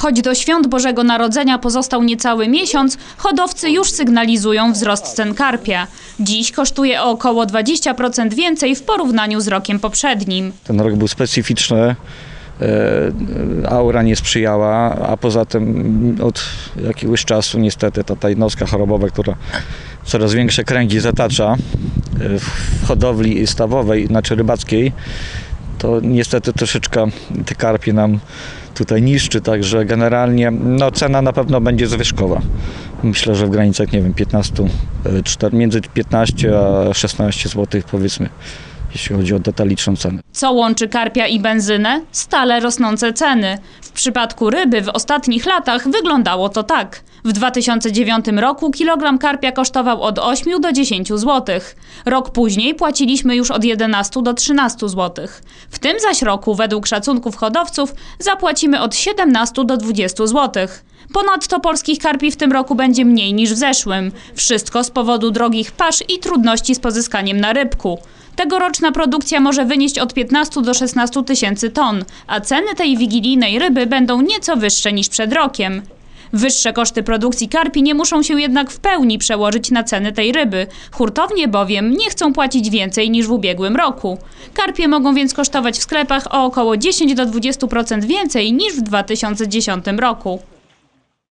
Choć do świąt Bożego Narodzenia pozostał niecały miesiąc, hodowcy już sygnalizują wzrost cen karpia. Dziś kosztuje o około 20% więcej w porównaniu z rokiem poprzednim. Ten rok był specyficzny, e, aura nie sprzyjała, a poza tym od jakiegoś czasu niestety ta, ta jednostka chorobowa, która coraz większe kręgi zatacza e, w hodowli stawowej, znaczy rybackiej, to niestety troszeczkę te karpie nam tutaj niszczy, także generalnie no, cena na pewno będzie zwyżkowa. Myślę, że w granicach, nie wiem, 15, e, między 15 a 16 zł powiedzmy, jeśli chodzi o detaliczną cenę. Co łączy karpia i benzynę? Stale rosnące ceny. W przypadku ryby w ostatnich latach wyglądało to tak. W 2009 roku kilogram karpia kosztował od 8 do 10 zł. Rok później płaciliśmy już od 11 do 13 zł. W tym zaś roku, według szacunków hodowców, zapłacimy od 17 do 20 zł. Ponadto polskich karpi w tym roku będzie mniej niż w zeszłym. Wszystko z powodu drogich pasz i trudności z pozyskaniem na rybku. Tegoroczna produkcja może wynieść od 15 do 16 tysięcy ton, a ceny tej wigilijnej ryby będą nieco wyższe niż przed rokiem. Wyższe koszty produkcji karpi nie muszą się jednak w pełni przełożyć na ceny tej ryby. Hurtownie bowiem nie chcą płacić więcej niż w ubiegłym roku. Karpie mogą więc kosztować w sklepach o około 10 do 20% więcej niż w 2010 roku.